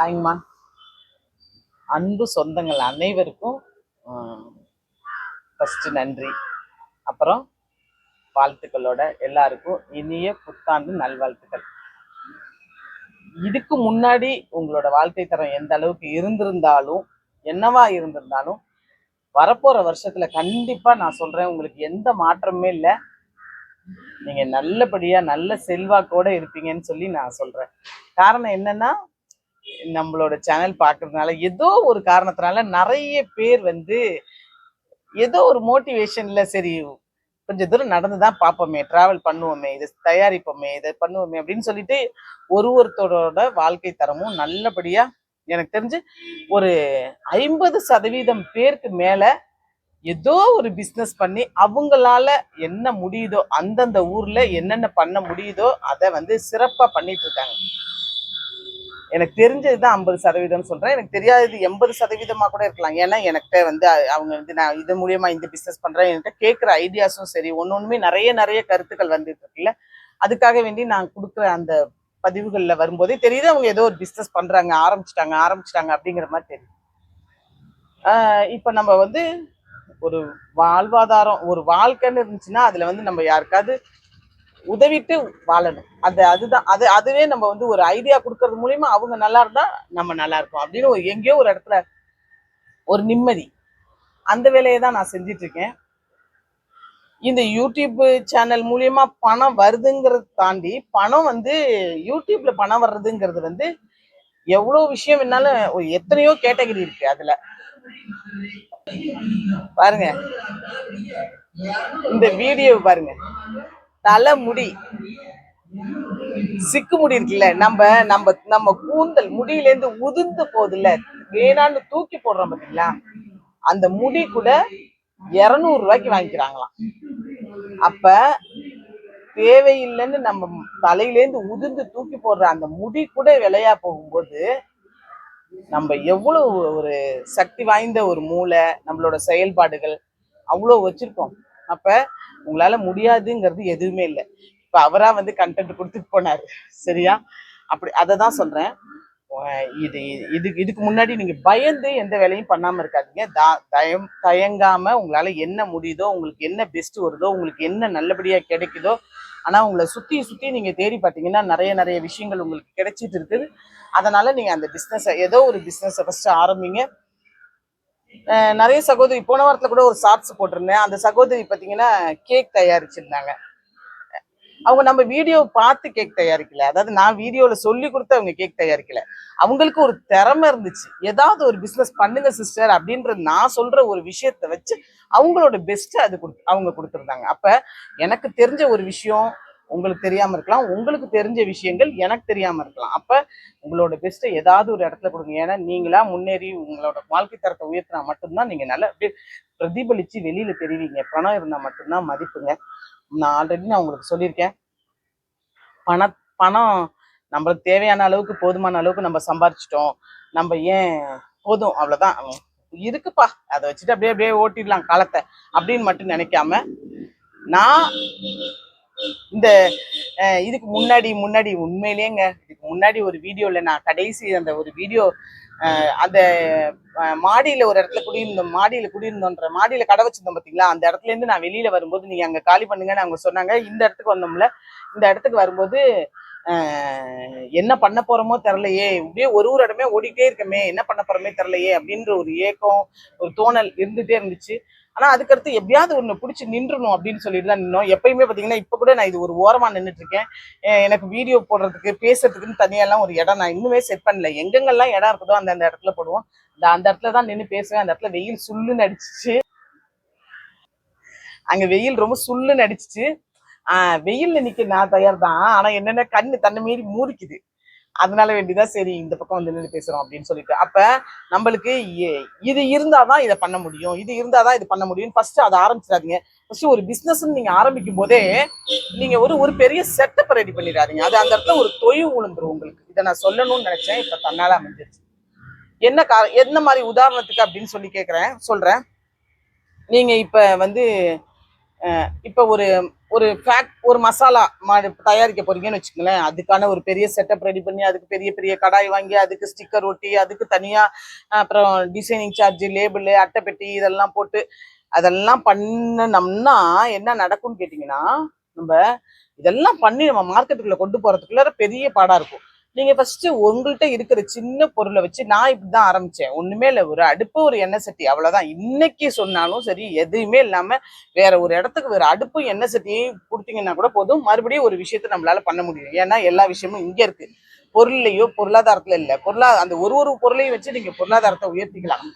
ஹாய்ங்கம்மா அன்பு சொந்தங்கள் அனைவருக்கும் ஃபஸ்ட்டு நன்றி. அப்புறம் வாழ்த்துக்களோட எல்லாருக்கும் இனிய புத்தாண்டு நல்வாழ்த்துக்கள். இதுக்கு முன்னாடி உங்களோட வாழ்க்கை தரம் எந்த அளவுக்கு இருந்திருந்தாலும் என்னவா இருந்திருந்தாலும் வரப்போற வருஷத்துல கண்டிப்பா நான் சொல்றேன் உங்களுக்கு எந்த மாற்றமுமே இல்லை. நீங்க நல்லபடியா நல்ல செல்வாக்கோட இருப்பீங்கன்னு சொல்லி நான் சொல்றேன். காரணம் என்னன்னா நம்மளோட சேனல் பார்க்கறதுனால ஏதோ ஒரு காரணத்தினால நிறைய பேர் வந்து ஏதோ ஒரு மோட்டிவேஷன்ல சரி கொஞ்சம் தூரம் நடந்து தான் பார்ப்போமே டிராவல் பண்ணுவோமே இதை தயாரிப்போமே இதை பண்ணுவோமே அப்படின்னு சொல்லிட்டு ஒரு ஒருத்தரோட வாழ்க்கை தரமும் நல்லபடியா எனக்கு தெரிஞ்சு ஒரு ஐம்பது சதவீதம் பேருக்கு மேல ஏதோ ஒரு பிஸ்னஸ் பண்ணி அவங்களால என்ன முடியுதோ அந்தந்த ஊர்ல என்னென்ன பண்ண முடியுதோ அதை வந்து சிறப்பா பண்ணிட்டு இருக்காங்க. எனக்கு தெரிஞ்சது தான் ஐம்பது சதவீதம் சொல்கிறேன் எனக்கு தெரியாதது எண்பது சதவீதமாக கூட இருக்கலாம். ஏன்னா எனக்கிட்ட வந்து அவங்க வந்து நான் இது மூலியமாக இந்த பிஸ்னஸ் பண்ணுறேன் என்கிட்ட கேட்குற ஐடியாஸும் சரி ஒன்று ஒன்றுமே நிறைய நிறைய கருத்துக்கள் வந்துட்டு இருக்குல்ல அதுக்காக வேண்டி நான் கொடுக்குற அந்த பதிவுகளில் வரும்போதே தெரியுது அவங்க ஏதோ ஒரு பிஸ்னஸ் பண்ணுறாங்க ஆரம்பிச்சிட்டாங்க ஆரம்பிச்சிட்டாங்க அப்படிங்கிற மாதிரி தெரியுது. இப்போ நம்ம வந்து ஒரு வாழ்வாதாரம் ஒரு வாழ்க்கைன்னு இருந்துச்சுன்னா அதில் வந்து நம்ம யாருக்காவது உதவிட்டு வாழணும். அது அதுதான் அது அதுவே நம்ம வந்து ஒரு ஐடியா கொடுக்கறது மூலியமா அவங்க நல்லா இருந்தா நம்ம நல்லா இருக்கும் அப்படின்னு ஒரு எங்கேயோ ஒரு இடத்துல ஒரு நிம்மதி. அந்த வேலையை தான் நான் செஞ்சிட்டு இருக்கேன் இந்த யூடியூப் சேனல் மூலியமா பணம் வருதுங்கிறத தாண்டி பணம் வந்து யூடியூப்ல பணம் வர்றதுங்கிறது வந்து எவ்வளோ விஷயம் என்னாலும் ஒரு எத்தனையோ கேட்டகரி இருக்கு அதுல. பாருங்க. இந்த வீடியோ பாருங்க. தலைமுடி. சிக்கு முடி இருக்குல்ல நம்ம நம்ம நம்ம கூந்தல் முடியில இருந்து உதிர்ந்து போகுதுல்ல வேணான்னு தூக்கி போடுறோம் பாத்தீங்களா? அந்த முடி கூட இருநூறு ரூபாய்க்கு வாங்கிக்கிறாங்களாம். அப்ப தேவையில்லைன்னு நம்ம தலையிலேருந்து உதிர்ந்து தூக்கி போடுற அந்த முடி கூட விலையா போகும்போது நம்ம எவ்வளவு ஒரு சக்தி வாய்ந்த ஒரு மூளை நம்மளோட செயல்பாடுகள் அவ்வளோ வச்சிருக்கோம். அப்ப உங்களால முடியாதுங்கிறது எதுவுமே இல்லை. இப்ப அவரா வந்து கண்டென்ட் கொடுத்துட்டு போனாரு. சரியா? அப்படி அதை தான் சொல்றேன் இது இது இதுக்கு முன்னாடி நீங்க பயந்து எந்த வேலையும் பண்ணாம இருக்காதீங்க. தா- தயம் தயங்காம உங்களால என்ன முடியுதோ உங்களுக்கு என்ன பெஸ்ட் வருதோ உங்களுக்கு என்ன நல்லபடியா கிடைக்குதோ ஆனா உங்களை சுத்தி சுத்தி நீங்க தேடி பார்த்தீங்கன்னா நிறைய நிறைய விஷயங்கள் உங்களுக்கு கிடைச்சிட்டு இருக்குது. அதனால நீங்க அந்த பிஸ்னஸை ஏதோ ஒரு பிஸ்னஸை ஃபர்ஸ்ட் ஆரம்பிங்க. நிறைய சகோதரி போன வாரத்துல கூட ஒரு ஷார்ட்ஸ் போட்டிருந்தேன். அந்த சகோதரி பாத்தீங்கன்னா கேக் தயாரிச்சிருந்தாங்க. அவங்க நம்ம வீடியோ பார்த்து கேக் தயாரிக்கல. அதாவது நான் வீடியோல சொல்லி கொடுத்து அவங்க கேக் தயாரிக்கல. அவங்களுக்கு ஒரு திறமை இருந்துச்சு. ஏதாவது ஒரு பிசினஸ் பண்ணுங்க சிஸ்டர் அப்படின்றது நான் சொல்ற ஒரு விஷயத்த வச்சு அவங்களோட பெஸ்ட் அது கொடு அவங்க கொடுத்துருந்தாங்க. அப்ப எனக்கு தெரிஞ்ச ஒரு விஷயம் உங்களுக்கு தெரியாமல் இருக்கலாம். உங்களுக்கு தெரிஞ்ச விஷயங்கள் எனக்கு தெரியாமல் இருக்கலாம். அப்போ உங்களோட பெஸ்ட்டை ஏதாவது ஒரு இடத்துல கொடுங்க. ஏன்னா நீங்களா முன்னேறி உங்களோட வாழ்க்கை தரத்தை உயர்த்தினா மட்டும்தான் நீங்க நல்லா அப்படியே பிரதிபலிச்சு வெளியில தெரிவிங்க. பணம் இருந்தா மட்டும்தான் மதிப்புங்க. நான் ஆல்ரெடி நான் உங்களுக்கு சொல்லியிருக்கேன். பண பணம் நம்மளுக்கு தேவையான அளவுக்கு போதுமான அளவுக்கு நம்ம சம்பாரிச்சிட்டோம். நம்ம ஏன் போதும்? அவ்வளோதான் இருக்குப்பா. அதை வச்சுட்டு அப்படியே அப்படியே ஓட்டிடலாம் காலத்தை அப்படின்னு மட்டும் நினைக்காம நான் இந்த இதுக்கு முன்னாடி முன்னாடி உண்மையிலேங்க இதுக்கு முன்னாடி ஒரு வீடியோவில் நான் கடைசி அந்த ஒரு வீடியோ அந்த மாடியில் ஒரு இடத்துல குடியிருந்தோம் மாடியில் குடியிருந்தோன்ற மாடியில் கடை வச்சிருந்தோம் பார்த்தீங்களா அந்த இடத்துல இருந்து நான் வெளியில் வரும்போது நீங்கள் அங்கே காலி பண்ணுங்கன்னு அவங்க சொன்னாங்க. இந்த இடத்துக்கு வந்தோம்ல இந்த இடத்துக்கு வரும்போது என்ன பண்ண போறோமோ தெரிலையே இப்படியே ஒரு ஒரு இடமே ஓடிக்கிட்டே இருக்கமே என்ன பண்ண போறோமே தெரிலையே அப்படின்ற ஒரு ஏக்கம் ஒரு தோணல் இருந்துகிட்டே இருந்துச்சு. ஆனா அதுக்கடுத்து எப்படியாவது ஒன்று பிடிச்சி நின்றணும் அப்படின்னு சொல்லிட்டு தான் நின்னோம். எப்பயுமே பார்த்தீங்கன்னா இப்போ கூட நான் இது ஒரு ஓரமாக நின்றுட்டு இருக்கேன் எனக்கு வீடியோ போடுறதுக்கு பேசுறதுக்குன்னு தனியாலாம் ஒரு இடம் நான் இன்னுமே செட் பண்ணல. எங்கெங்கெல்லாம் இடம் இருக்குதோ அந்த அந்த இடத்துல போடுவோம். இந்த அந்த இடத்துல தான் நின்று பேசுவேன். அந்த இடத்துல வெயில் சுல்லுன்னு அடிச்சிச்சு. அங்கே வெயில் ரொம்ப சுல்லுன்னு அடிச்சிச்சு. ஆஹ் வெயில்ல நிக்க நான் தயார் தான் ஆனா என்னென்ன கண்ணு தன்னை மீறி மூடிக்குது. அதனால வேண்டிதான் சரி இந்த பக்கம் வந்து நின்று பேசுறோம் அப்படின்னு சொல்லிட்டு. அப்ப நம்மளுக்கு இது இருந்தாதான் இதை பண்ண முடியும். இது இருந்தாதான் இது பண்ண முடியும் ஃபர்ஸ்ட் அதை ஆரம்பிச்சிடாதீங்க. ஃபர்ஸ்ட் ஒரு பிசினஸ் நீங்க ஆரம்பிக்கும் போதே நீங்க ஒரு ஒரு பெரிய செட்டப் ரெடி பண்ணிடாதீங்க. அது அந்த இடத்துல ஒரு தொய்வு உழுந்துரும் உங்களுக்கு. இதை நான் சொல்லணும்னு நினைச்சேன். இப்ப தன்னால அமைஞ்சிருச்சு. என்ன கா என்ன மாதிரி உதாரணத்துக்கு அப்படின்னு சொல்லி கேட்குறேன் சொல்றேன். நீங்க இப்ப வந்து இப்போ ஒரு ஒரு ஃபேக்ட் ஒரு மசாலா மா- தயாரிக்க போறீங்கன்னு வச்சுக்கோங்களேன் அதுக்கான ஒரு பெரிய செட்டப் ரெடி பண்ணி அதுக்கு பெரிய பெரிய கடாய் வாங்கி அதுக்கு ஸ்டிக்கர் ஒட்டி அதுக்கு தனியா அப்புறம் டிசைனிங் சார்ஜ் லேபிள் அட்டைப்பெட்டி இதெல்லாம் போட்டு அதெல்லாம் பண்ணனோம்னா என்ன நடக்கும்னு கேட்டிங்கன்னா நம்ம இதெல்லாம் பண்ணி நம்ம மார்க்கெட்டுக்குள்ளே கொண்டு போறதுக்குள்ள பெரிய பாடாக இருக்கும். நீங்க ஃபர்ஸ்ட் உங்கள்கிட்ட இருக்கிற சின்ன பொருளை வச்சு நான் இப்படிதான் ஆரம்பிச்சேன். ஒண்ணுமே இல்லை ஒரு அடுப்பு ஒரு எண்ணெய் சட்டி அவ்வளவுதான். இன்னைக்கு சொன்னாலும் சரி எதுவுமே இல்லாம வேற ஒரு இடத்துக்கு வேற அடுப்பு எண்ணெய் சட்டியும் கொடுத்தீங்கன்னா கூட போதும். மறுபடியும் ஒரு விஷயத்த நம்மளால பண்ண முடியும். ஏன்னா எல்லா விஷயமும் இங்க இருக்கு. பொருள்லையோ பொருளாதாரத்துல இல்ல. பொருளா அந்த ஒரு ஒரு பொருளையும் வச்சு நீங்க பொருளாதாரத்தை உயர்த்திக்கலாம்.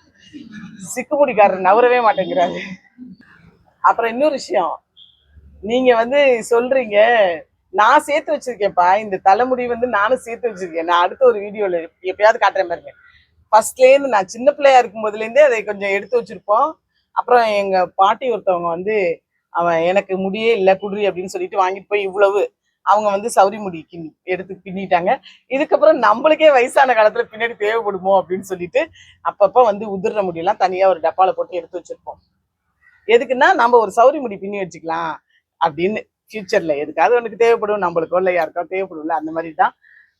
சிக்குமுடிக்காரர் நவரவே மாட்டேங்கிறாரு. அப்புறம் இன்னொரு விஷயம். நீங்க வந்து சொல்றீங்க நான் சேர்த்து வச்சிருக்கேன்ப்பா. இந்த தலைமுடி வந்து நானும் சேர்த்து வச்சிருக்கேன். நான் அடுத்த ஒரு வீடியோல எப்பயாவது காட்டுறேன் பாருங்க. ஃபர்ஸ்ட்லேருந்து நான் சின்ன பிள்ளையா இருக்கும் போதுலேருந்தே அதை கொஞ்சம் எடுத்து வச்சிருப்போம். அப்புறம் எங்க பாட்டி ஒருத்தவங்க வந்து அவன் எனக்கு முடியே இல்லை குடுறி அப்படின்னு சொல்லிட்டு வாங்கிட்டு போய் இவ்வளவு அவங்க வந்து சௌரி முடி கிண்ணி எடுத்து பின்னிட்டாங்க இதுக்கப்புறம் நம்மளுக்கே வயசான காலத்துல பின்னாடி தேவைப்படுமோ அப்படின்னு சொல்லிட்டு அப்பப்ப வந்து உதிர்ற முடியெல்லாம் தனியா ஒரு டப்பால போட்டு எடுத்து வச்சிருப்போம். எதுக்குன்னா நம்ம ஒரு சௌரி முடி பின்னி வச்சுக்கலாம் அப்படின்னு ஃபியூச்சர்ல எதுக்காவது உனக்கு தேவைப்படும் நம்மளுக்கோ இல்லை யாருக்கோ தேவைப்படும்ல அந்த மாதிரி தான்.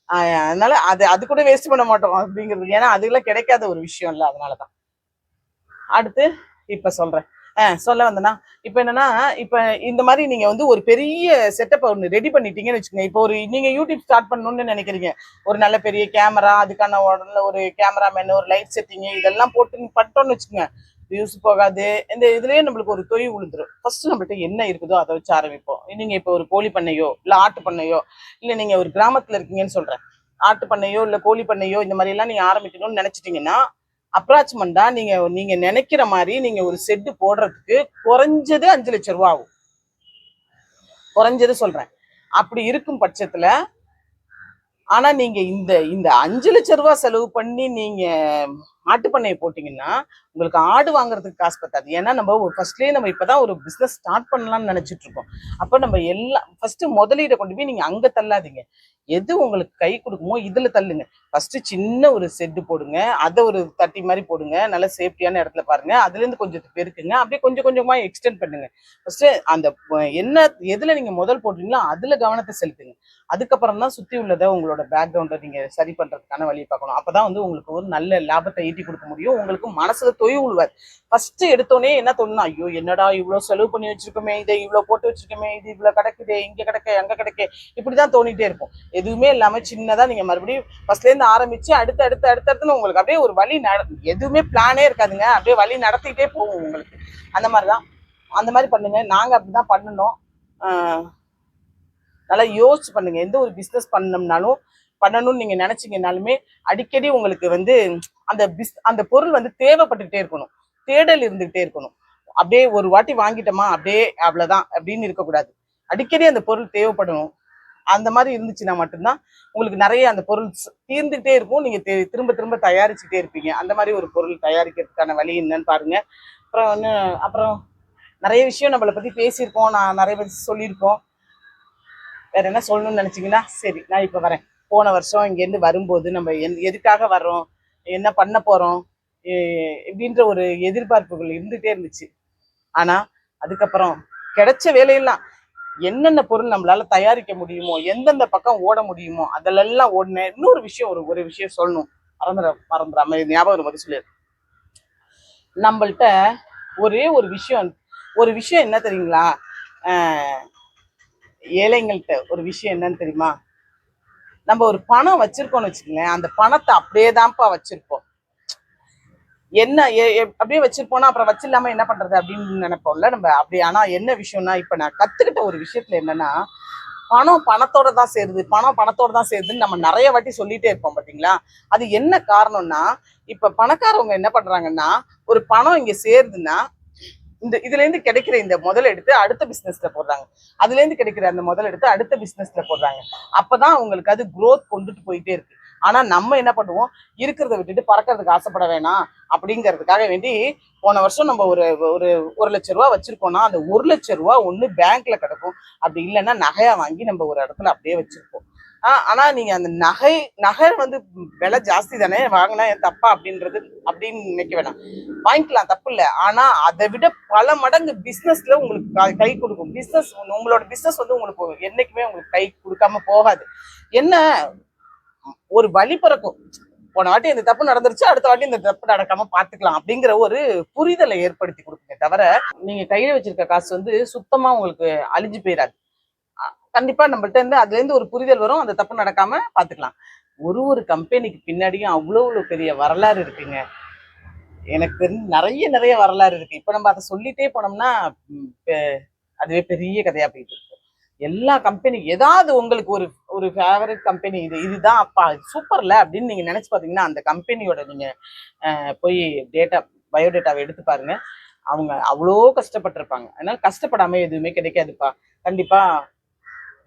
அதனால அது அது கூட வேஸ்ட் பண்ண மாட்டோம் அப்படிங்கிறது. ஏன்னா அதுக்கெல்லாம் கிடைக்காத ஒரு விஷயம் இல்லை அதனாலதான் அடுத்து இப்ப சொல்றேன். ஆஹ் சொல்ல வந்தேன்னா இப்ப என்னன்னா இப்ப இந்த மாதிரி நீங்க வந்து ஒரு பெரிய செட்டப் ஒன்று ரெடி பண்ணிட்டீங்கன்னு வச்சுக்கோங்க. இப்போ ஒரு நீங்க யூடியூப் ஸ்டார்ட் பண்ணணும்னு நினைக்கிறீங்க. ஒரு நல்ல பெரிய கேமரா அதுக்கான உடனே ஒரு கேமராமேன் ஒரு லைட் செட்டிங் இதெல்லாம் போட்டு பண்ணிட்டோம்னு வச்சுக்கோங்க. வியூஸ் போகாது. இந்த இதுலயே நம்மளுக்கு ஒரு தொய் விழுந்துரும் ஃபர்ஸ்ட் நம்மள்ட்ட என்ன இருக்குதோ அதை வச்சு ஆரம்பிப்போம். நீங்க இப்போ ஒரு கோழி பண்ணையோ இல்ல ஆட்டு பண்ணையோ இல்ல நீங்க ஒரு கிராமத்துல இருக்கீங்கன்னு சொல்றேன். ஆட்டு பண்ணையோ இல்ல கோழி பண்ணையோ இந்த மாதிரி எல்லாம் நீங்க ஆரம்பிக்கணும்னு நினைச்சிட்டீங்கன்னா அப்ராச்மெண்டா நீங்க நீங்க நினைக்கிற மாதிரி நீங்க ஒரு செட்டு போடுறதுக்கு குறைஞ்சது அஞ்சு லட்சம் ரூபா ஆகும். குறைஞ்சது சொல்றேன். அப்படி இருக்கும் பட்சத்துல ஆனா நீங்க இந்த இந்த அஞ்சு லட்சம் ரூபா செலவு பண்ணி நீங்க ஆட்டு பண்ணையை போட்டீங்கன்னா உங்களுக்கு ஆடு வாங்குறதுக்கு காசு பத்தாது. ஏன்னா நம்ம ஒரு ஃபர்ஸ்ட்லயே நம்ம இப்பதான் ஒரு பிஸ்னஸ் ஸ்டார்ட் பண்ணலாம்னு நினைச்சிட்டு இருக்கோம். அப்போ நம்ம எல்லாம் ஃபர்ஸ்ட் முதலீடை கொண்டு போய் நீங்கள் அங்கே தள்ளாதீங்க. எது உங்களுக்கு கை கொடுக்குமோ இதில் தள்ளுங்க. ஃபர்ஸ்ட் சின்ன ஒரு செட்டு போடுங்க. அதை ஒரு தட்டி மாதிரி போடுங்க. நல்ல சேஃப்டியான இடத்துல பாருங்க. அதுலேருந்து கொஞ்சம் பெருக்குங்க. அப்படியே கொஞ்சம் கொஞ்சமாக எக்ஸ்டெண்ட் பண்ணுங்க. ஃபர்ஸ்ட் அந்த என்ன எதில் நீங்கள் முதல் போடுறீங்களோ அதில் கவனத்தை செலுத்துங்க. அதுக்கப்புறம் தான் சுற்றி உள்ளதை உங்களோட பேக்ரவுண்டை நீங்கள் சரி பண்ணுறதுக்கான வழியை பார்க்கணும். அப்பதான் வந்து உங்களுக்கு ஒரு நல்ல லாபத்தை ஈட்டி கொடுக்க முடியும். உங்களுக்கு மனசுல தொய் விழுவாது ஃபர்ஸ்ட் எடுத்தோடனே என்ன தோணும் ஐயோ என்னடா இவ்வளோ செலவு பண்ணி வச்சிருக்கோமே இதை இவ்வளவு போட்டு வச்சிருக்கோமே இது இவ்வளோ கிடக்குதே இங்கே கிடக்க அங்கே கிடக்க இப்படி இப்படிதான் தோணிட்டே இருக்கும். எதுவுமே இல்லாமல் சின்னதாக நீங்க மறுபடியும் ஃபர்ஸ்ட்ல இருந்து ஆரம்பிச்சு அடுத்து அடுத்து அடுத்து அடுத்துன்னு உங்களுக்கு அப்படியே ஒரு வழி நட எதுவுமே பிளானே இருக்காதுங்க. அப்படியே வழி நடத்திக்கிட்டே போகும் உங்களுக்கு. அந்த மாதிரிதான். அந்த மாதிரி பண்ணுங்க. நாங்க அப்படிதான் பண்ணணும். ஆஹ் நல்லா யோசிச்சு பண்ணுங்க. எந்த ஒரு பிஸ்னஸ் பண்ணோம்னாலும் பண்ணணும்னு நீங்க நினைச்சீங்கனாலுமே அடிக்கடி உங்களுக்கு வந்து அந்த பிஸ் அந்த பொருள் வந்து தேவைப்பட்டுக்கிட்டே இருக்கணும். தேடல் இருந்துகிட்டே இருக்கணும். அப்படியே ஒரு வாட்டி வாங்கிட்டோமா அப்படியே அவ்வளோதான் அப்படின்னு இருக்கக்கூடாது. அடிக்கடி அந்த பொருள் தேவைப்படணும். அந்த மாதிரி இருந்துச்சுன்னா மட்டும்தான் உங்களுக்கு நிறைய அந்த பொருள் தீர்ந்துகிட்டே இருக்கும். நீங்க திரும்ப திரும்ப தயாரிச்சுட்டே இருப்பீங்க. அந்த மாதிரி ஒரு பொருள் தயாரிக்கிறதுக்கான வழி என்னன்னு பாருங்க. அப்புறம் வந்து அப்புறம் நிறைய விஷயம் நம்மளை பத்தி பேசியிருக்கோம். நான் நிறைய பத்தி சொல்லியிருக்கோம். வேற என்ன சொல்லணும்னு நினைச்சீங்கன்னா சரி நான் இப்போ வரேன். போன வருஷம் இங்கேருந்து வரும்போது நம்ம எந் எதுக்காக வர்றோம்? என்ன பண்ண போறோம்? இப்படின்ற ஒரு எதிர்பார்ப்புகள் இருந்துகிட்டே இருந்துச்சு. ஆனா அதுக்கப்புறம் கிடைச்ச வேலையெல்லாம் என்னென்ன பொருள் நம்மளால தயாரிக்க முடியுமோ எந்தெந்த பக்கம் ஓட முடியுமோ அதிலெல்லாம் ஓடினேன் இன்னொரு விஷயம் ஒரு ஒரு விஷயம் சொல்லணும். மறந்துட மறந்துடாம ஞாபகம் வரும்போது சொல்லிடு நம்மள்ட்ட ஒரே ஒரு விஷயம் ஒரு விஷயம் என்ன தெரியுங்களா? ஆஹ் ஒரு விஷயம் என்னன்னு தெரியுமா? நம்ம ஒரு பணம் வச்சிருக்கோம்னு வச்சுக்கோங்களேன் அந்த பணத்தை அப்படியே தான்ப்பா வச்சிருப்போம். என்ன அப்படியே வச்சிருப்போம்னா அப்புறம் வச்சிடலாம என்ன பண்றது அப்படின்னு நினைப்போம்ல நம்ம? அப்படி ஆனா என்ன விஷயம்னா இப்ப நான் கத்துக்கிட்ட ஒரு விஷயத்துல என்னன்னா பணம் பணத்தோட தான் சேருது பணம் பணத்தோட தான் சேருதுன்னு நம்ம நிறைய வாட்டி சொல்லிட்டே இருப்போம் பாத்தீங்களா? அது என்ன காரணம்னா இப்ப பணக்காரவங்க என்ன பண்றாங்கன்னா ஒரு பணம் இங்க சேருதுன்னா இந்த இதுல இருந்து கிடைக்கிற இந்த முதல் எடுத்து அடுத்த பிசினஸ்ல போடுறாங்க. அதுல இருந்து கிடைக்கிற அந்த முதல் எடுத்து அடுத்த பிசினஸ்ல போடுறாங்க. அப்பதான் அவங்களுக்கு அது க்ரோத் கொண்டுட்டு போயிட்டே இருக்கு. ஆனா நம்ம என்ன பண்ணுவோம்? இருக்கிறத விட்டுட்டு பறக்கிறதுக்கு ஆசைப்பட வேணாம் அப்படிங்கிறதுக்காக வேண்டி போன வருஷம் நம்ம ஒரு ஒரு ஒரு லட்ச ரூபா வச்சிருக்கோம்னா அந்த ஒரு லட்ச ரூபா ஒண்ணு பேங்க்ல கிடக்கும். அப்படி இல்லைன்னா நகையா வாங்கி நம்ம ஒரு இடத்துல அப்படியே வச்சிருப்போம். ஆனா நீங்க அந்த நகை நகை வந்து விலை ஜாஸ்தி தானே வாங்கினா என் தப்பா அப்படின்றது அப்படின்னு நினைக்க வேணாம். வாங்கிக்கலாம் தப்பு இல்லை. ஆனா அதை விட பல மடங்கு பிசினஸ்ல உங்களுக்கு கை- கை கொடுக்கும். பிசினஸ் உங்களோட பிசினஸ் வந்து உங்களுக்கு என்னைக்குமே உங்களுக்கு கை கொடுக்காம போகாது. என்ன ஒரு வழி பிறக்கும். போன வாட்டி இந்த தப்பு நடந்துருச்சு அடுத்த வாட்டி இந்த தப்பு நடக்காம பாத்துக்கலாம் அப்படிங்கிற ஒரு புரிதலை ஏற்படுத்தி கொடுக்குங்க தவிர நீங்க கையில வச்சிருக்க காசு வந்து சுத்தமா உங்களுக்கு அழிஞ்சு போயிடாது கண்டிப்பா நம்மள்ட்ட இருந்து அதுல இருந்து ஒரு புரிதல் வரும். அந்த தப்பு நடக்காம பாத்துக்கலாம். ஒரு ஒரு கம்பெனிக்கு பின்னாடியும் அவ்வளவு பெரிய வரலாறு இருக்குங்க. எனக்கு தெரிஞ்சு நிறைய நிறைய வரலாறு இருக்கு. இப்ப நம்ம அதை சொல்லிட்டே போனோம்னா அதுவே பெரிய கதையா போயிட்டு இருக்கு. எல்லா கம்பெனி ஏதாவது உங்களுக்கு ஒரு ஒரு ஃபேவரட் கம்பெனி இது இதுதான் அப்பா சூப்பர்ல அப்படின்னு நீங்க நினைச்சு பாத்தீங்கன்னா அந்த கம்பெனியோட நீங்க போய் டேட்டா பயோடேட்டாவை எடுத்து பாருங்க. அவங்க அவ்வளோ கஷ்டப்பட்டிருப்பாங்க. அதனால கஷ்டப்படாம எதுவுமே கிடைக்காதுப்பா. கண்டிப்பா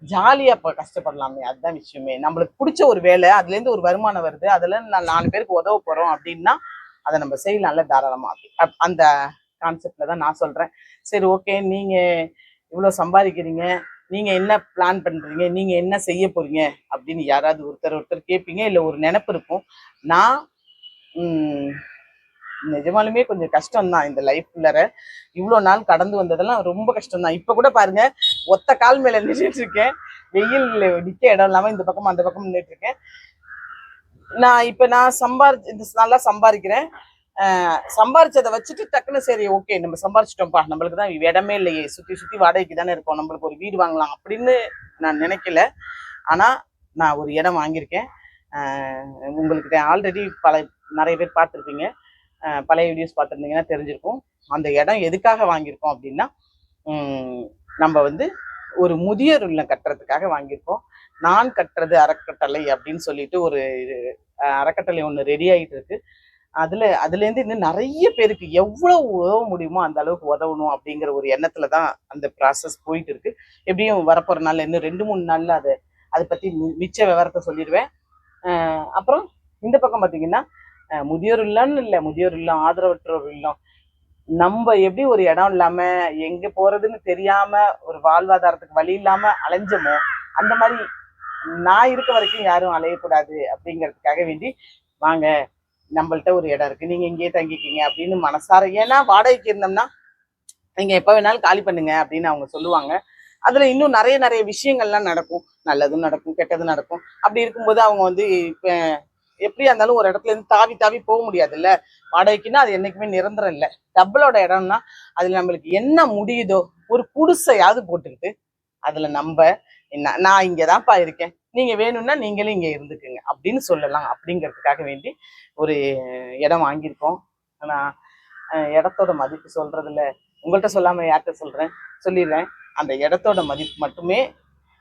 ஜாலியாக இப்போ கஷ்டப்படலாமே அதுதான் விஷயமே. நம்மளுக்கு பிடிச்ச ஒரு வேலை அதுலேருந்து ஒரு வருமானம் வருது அதில் நான் நாலு பேருக்கு உதவ போகிறோம் அப்படின்னா அதை நம்ம செய்யலாம்ல தாராளமாக அப்- அந்த கான்செப்டில் தான் நான் சொல்கிறேன் சரி ஓகே நீங்கள் இவ்வளோ சம்பாதிக்கிறீங்க நீங்கள் என்ன பிளான் பண்ணுறீங்க நீங்கள் என்ன செய்ய போகிறீங்க அப்படின்னு யாராவது ஒருத்தர் ஒருத்தர் கேட்பீங்க இல்லை ஒரு நினைப்பு இருக்கும். நான் நிஜமாலுமே கொஞ்சம் கஷ்டம் தான் இந்த லைஃப்ல இவ்வளோ நாள் கடந்து வந்ததெல்லாம் ரொம்ப கஷ்டம் தான் இப்ப கூட பாருங்க ஒத்த கால் மேல நின்றுட்டு இருக்கேன். வெயில் நிக்க இடம் இல்லாம இந்த பக்கம் அந்த பக்கம் நின்றுட்டு இருக்கேன். நான் இப்ப நான் சம்பாரி இந்த நல்லா சம்பாதிக்கிறேன் சம்பாரிச்சதை வச்சுட்டு டக்குன்னு சரி ஓகே நம்ம சம்பாரிச்சிட்டோம்ப்பா. நம்மளுக்கு தான் இடமே இல்லையே. சுத்தி சுத்தி வாடகைக்கு தானே இருக்கோம். நம்மளுக்கு ஒரு வீடு வாங்கலாம் அப்படின்னு நான் நினைக்கல. ஆனா நான் ஒரு இடம் வாங்கியிருக்கேன். உங்களுக்கு ஆல்ரெடி பல நிறைய பேர் பார்த்துருப்பீங்க. பழைய வீடியோஸ் பார்த்துருந்தீங்கன்னா தெரிஞ்சிருக்கும். அந்த இடம் எதுக்காக வாங்கியிருக்கோம் அப்படின்னா நம்ம வந்து ஒரு முதியோர் இல்லம் கட்டுறதுக்காக வாங்கியிருக்கோம். நான் கட்டுறது அறக்கட்டளை அப்படின்னு சொல்லிட்டு ஒரு அறக்கட்டளை ஒன்று ரெடி ஆகிட்டு இருக்கு. அதில் அதுலேருந்து இன்னும் நிறைய பேருக்கு எவ்வளவு உதவ முடியுமோ அந்த அளவுக்கு உதவணும் அப்படிங்கிற ஒரு எண்ணத்துல தான் அந்த ப்ராசஸ் போயிட்டு இருக்கு. எப்படியும் வரப்போகிற நாளில் இன்னும் ரெண்டு மூணு நாளில் அதை அதை பற்றி மிச்ச விவரத்தை சொல்லிடுவேன். அப்புறம் இந்த பக்கம் பார்த்தீங்கன்னா முதியோர் இல்லம்னு இல்லை முதியோர் இல்லம் ஆதரவற்றோர் இல்லம். நம்ம எப்படி ஒரு இடம் இல்லாம எங்க போறதுன்னு தெரியாம ஒரு வாழ்வாதாரத்துக்கு வழி இல்லாம அலைஞ்சோமோ அந்த மாதிரி நான் இருக்க வரைக்கும் யாரும் அலையக்கூடாது அப்படிங்கிறதுக்காக வேண்டி வாங்க நம்மள்ட்ட ஒரு இடம் இருக்கு. நீங்க இங்கேயே தங்கிக்கிங்க அப்படின்னு மனசார ஏன்னா வாடகைக்கு இருந்தோம்னா நீங்க எப்ப வேணாலும் காலி பண்ணுங்க அப்படின்னு அவங்க சொல்லுவாங்க. அதுல இன்னும் நிறைய நிறைய விஷயங்கள்லாம் நடக்கும். நல்லதும் நடக்கும் கெட்டதும் நடக்கும். அப்படி இருக்கும்போது அவங்க வந்து இப்ப எப்படியா இருந்தாலும் ஒரு இடத்துல இருந்து தாவி தாவி போக முடியாதுல்ல. வாடகைக்குன்னா அது என்னைக்குமே நிரந்தரம் இல்லை. டபுளோட இடம்னா அதுல நம்மளுக்கு என்ன முடியுதோ ஒரு குடிசையாவது போட்டுக்கிட்டு அதுல நம்ம என்ன நான் இங்கதான்ப்பா இருக்கேன். நீங்க வேணும்னா நீங்களும் இங்க இருந்துக்குங்க அப்படின்னு சொல்லலாம். அப்படிங்கிறதுக்காக வேண்டி ஒரு இடம் வாங்கியிருக்கோம். ஆனா இடத்தோட மதிப்பு சொல்றதுல உங்கள்கிட்ட சொல்லாம யார்கிட்ட சொல்றேன்? சொல்லிடுறேன். அந்த இடத்தோட மதிப்பு மட்டுமே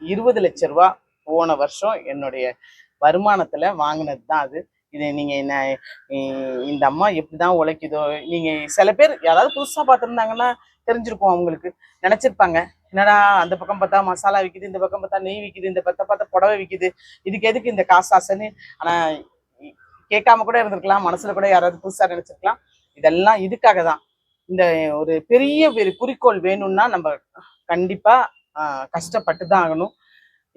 இருபது லட்ச ரூபா போன வருஷம் என்னுடைய வருமானத்துல வாங்கினது தான் அது. இது நீங்க என்ன இந்த அம்மா எப்படிதான் உழைக்குதோ நீங்க சில பேர் யாராவது புதுசா பார்த்துருந்தாங்கன்னா தெரிஞ்சிருக்கும் அவங்களுக்கு. நினைச்சிருப்பாங்க. என்னடா அந்த பக்கம் பார்த்தா மசாலா விற்கிது இந்த பக்கம் பார்த்தா நெய் விற்கிது இந்த பக்கம் பார்த்தா புடவை விற்கிது இதுக்கு எதுக்கு இந்த காசு ஆசைன்னு ஆனா கேட்காம கூட இருந்திருக்கலாம் மனசுல கூட யாராவது புதுசா நினைச்சிருக்கலாம். இதெல்லாம் இதுக்காக தான் இந்த ஒரு பெரிய ஒரு குறிக்கோள் வேணும்னா நம்ம கண்டிப்பா கஷ்டப்பட்டு தான் ஆகணும்.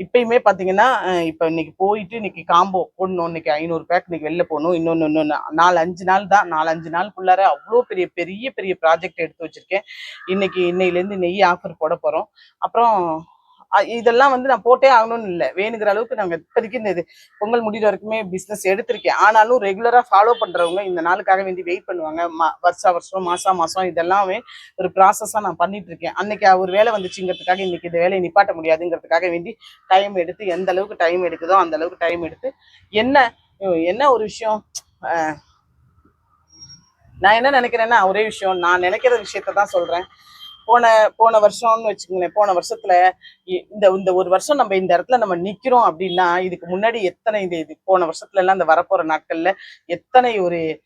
இப்பயுமே பார்த்தீங்கன்னா இப்போ இன்னைக்கு போயிட்டு இன்னைக்கு காம்போ போடணும் இன்னைக்கு ஐநூறு பேக் இன்னைக்கு வெளில போகணும் இன்னொன்று இன்னொன்று நாலு அஞ்சு நாள் தான். நாலு அஞ்சு நாளுக்குள்ளார அவ்வளோ பெரிய பெரிய பெரிய ப்ராஜெக்ட் எடுத்து வச்சுருக்கேன். இன்னைக்கு இன்னையிலேருந்து நெய் ஆஃபர் போட போகிறோம் அப்புறம் இதெல்லாம் வந்து நான் போட்டே ஆகணும்னு இல்லை. வேணுங்கிற அளவுக்கு நாங்கள் இப்போதைக்கு இந்த இது பொங்கல் முடிகிற வரைக்குமே பிஸ்னஸ் எடுத்திருக்கேன். ஆனாலும் ரெகுலராக ஃபாலோ பண்ணுறவங்க இந்த நாளுக்காக வேண்டி வெயிட் பண்ணுவாங்க. மா- வருஷா வருஷம் மாதம் மாதம் இதெல்லாமே ஒரு ப்ராசஸாக நான் பண்ணிட்டு இருக்கேன். அன்னைக்கு ஒரு வேலை வந்துச்சுங்கிறதுக்காக இன்னைக்கு இந்த வேலையை நிப்பாட்ட முடியாதுங்கிறதுக்காக வேண்டி டைம் எடுத்து எந்த அளவுக்கு டைம் எடுக்குதோ அந்த அளவுக்கு டைம் எடுத்து என்ன என்ன ஒரு விஷயம் நான் என்ன நினைக்கிறேன்னா ஒரே விஷயம். நான் நினைக்கிற விஷயத்த தான் சொல்கிறேன் போன போன வருஷம்னு வச்சுக்கோங்களேன். போன வருஷத்துல இ- இந்த இந்த ஒரு வருஷம் நம்ம இந்த இடத்துல நம்ம நிக்கிறோம் அப்படின்னா இதுக்கு முன்னாடி எத்தனை இது இது போன வருஷத்துல எல்லாம் இந்த வரப்போற நாட்கள்ல எத்தனை ஒரு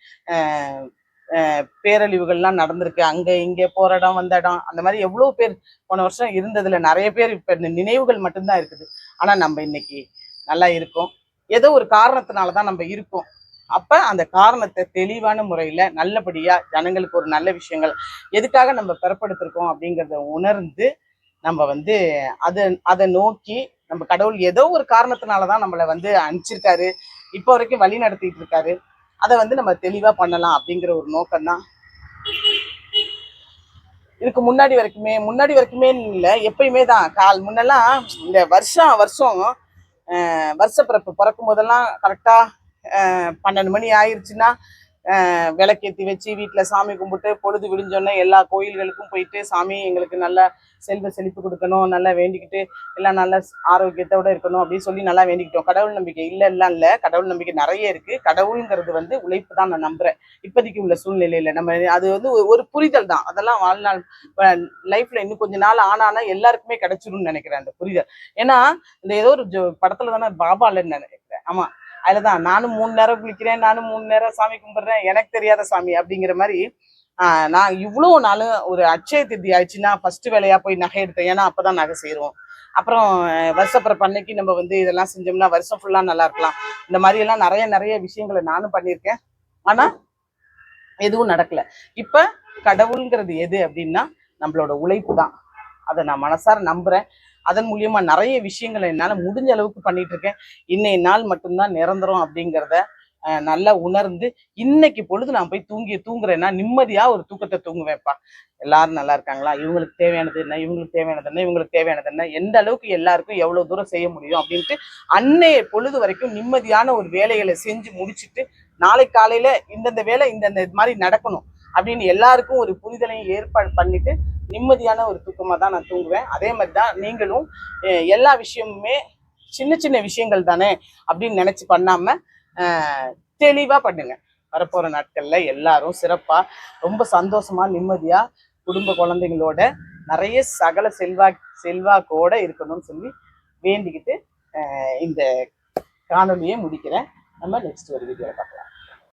பேரழிவுகள்லாம் நடந்திருக்கு. அங்க இங்க போற இடம் வந்த இடம் அந்த மாதிரி எவ்வளவு பேர் போன வருஷம் இருந்ததுல நிறைய பேர் இப்ப இந்த நினைவுகள் மட்டும்தான் இருக்குது. ஆனா நம்ம இன்னைக்கு நல்லா இருக்கோம். ஏதோ ஒரு காரணத்தினாலதான் நம்ம இருக்கோம். அப்ப அந்த காரணத்தை தெளிவான முறையில நல்லபடியா ஜனங்களுக்கு ஒரு நல்ல விஷயங்கள் எதுக்காக நம்ம பிறப்படுத்திருக்கோம் அப்படிங்கிறத உணர்ந்து நம்ம வந்து அதை அதை நோக்கி நம்ம கடவுள் ஏதோ ஒரு காரணத்தினால தான் நம்மளை வந்து அனுப்பிச்சிருக்காரு. இப்போ வரைக்கும் வழி நடத்திட்டு இருக்காரு. அதை வந்து நம்ம தெளிவா பண்ணலாம் அப்படிங்கிற ஒரு நோக்கம் தான் இதுக்கு முன்னாடி வரைக்குமே முன்னாடி வரைக்குமே இல்லை எப்பயுமே தான். கால் முன்னெல்லாம் இந்த வருஷம் வருஷம் வருஷ பிறப்பு பிறக்கும் போதெல்லாம் கரெக்டாக பன்னெண்டு மணி ஆயிருச்சுன்னா விளக்கேற்றி விளக்கேத்தி வச்சு வீட்டில் சாமி கும்பிட்டு பொழுது விடிஞ்சோடனே எல்லா கோயில்களுக்கும் போயிட்டு சாமி எங்களுக்கு நல்ல செல்வ செழிப்பு கொடுக்கணும் நல்லா வேண்டிக்கிட்டு எல்லாம் நல்ல ஆரோக்கியத்தோட இருக்கணும் அப்படின்னு சொல்லி நல்லா வேண்டிக்கிட்டோம். கடவுள் நம்பிக்கை இல்லை எல்லாம் இல்லை. கடவுள் நம்பிக்கை நிறைய இருக்கு. கடவுளுங்கிறது வந்து உழைப்பு தான் நான் நம்புகிறேன் இப்போதைக்கு உள்ள சூழ்நிலையில நம்ம அது வந்து ஒரு- ஒரு புரிதல் தான். அதெல்லாம் வாழ்நாள் லைஃப்ல இன்னும் கொஞ்சம் நாள் ஆனானா எல்லாருக்குமே கிடைச்சிரும்னு நினைக்கிறேன் அந்த புரிதல். ஏன்னா இந்த ஏதோ ஒரு படத்தில் படத்துல தானே பாபாலன்னு நினைக்கிறேன். ஆமாம் அதில் தான் நானும் மூணு நேரம் குளிக்கிறேன் நானும் மூணு நேரம் சாமி கும்பிடுறேன் எனக்கு தெரியாத சாமி அப்படிங்கிற மாதிரி ஆஹ் நான் இவ்வளோ நாளும் ஒரு அட்சய திருதி ஆயிடுச்சுன்னா ஃபர்ஸ்ட் வேலையா போய் நகை எடுத்தேன். ஏன்னா அப்பதான் நகை செய்கிறோம் அப்புறம் வருஷப்புறம் வருஷப்பிறப்பு அன்னைக்கு நம்ம வந்து இதெல்லாம் செஞ்சோம்னா வருஷம் ஃபுல்லா நல்லா இருக்கலாம். இந்த மாதிரி எல்லாம் நிறைய நிறைய விஷயங்களை நானும் பண்ணியிருக்கேன். ஆனா எதுவும் நடக்கல. இப்ப கடவுள்ங்கிறது எது அப்படின்னா நம்மளோட உழைப்பு தான். அதை நான் மனசார நம்புறேன். அதன் மூலியமா நிறைய விஷயங்களை என்னால முடிஞ்ச அளவுக்கு பண்ணிட்டு இருக்கேன். இன்னைய நாள் மட்டும்தான் நிரந்தரம் அப்படிங்கிறத நல்லா உணர்ந்து இன்னைக்கு பொழுது நான் போய் தூங்கி தூங்குறேன்னா நிம்மதியா ஒரு தூக்கத்தை தூங்குவேன்ப்பா. எல்லாரும் நல்லா இருக்காங்களா? இவங்களுக்கு தேவையானது என்ன? இவங்களுக்கு தேவையானது என்ன? இவங்களுக்கு தேவையானது என்ன? எந்த அளவுக்கு எல்லாருக்கும் எவ்வளவு தூரம் செய்ய முடியும் அப்படின்ட்டு அன்னைய பொழுது வரைக்கும் நிம்மதியான ஒரு வேலைகளை செஞ்சு முடிச்சுட்டு நாளை காலையில இந்தந்த வேலை இந்தந்த இது மாதிரி நடக்கணும் அப்படின்னு எல்லாருக்கும் ஒரு புரிதலையும் ஏற்பாடு பண்ணிட்டு நிம்மதியான ஒரு தூக்கமாக தான் நான் தூங்குவேன். அதே மாதிரி தான் நீங்களும் எல்லா விஷயமுமே சின்ன சின்ன விஷயங்கள் தானே அப்படின்னு நினச்சி பண்ணாமல் தெளிவாக பண்ணுங்கள் வரப்போகிற நாட்களில் எல்லாரும் சிறப்பாக ரொம்ப சந்தோஷமா நிம்மதியாக குடும்ப குழந்தைங்களோட நிறைய சகல செல்வா செல்வாக்கோட இருக்கணும்னு சொல்லி வேண்டிக்கிட்டு இந்த காணொலியை முடிக்கிறேன். நம்ம நெக்ஸ்ட் ஒரு வீடியோவில் பார்க்கலாம்.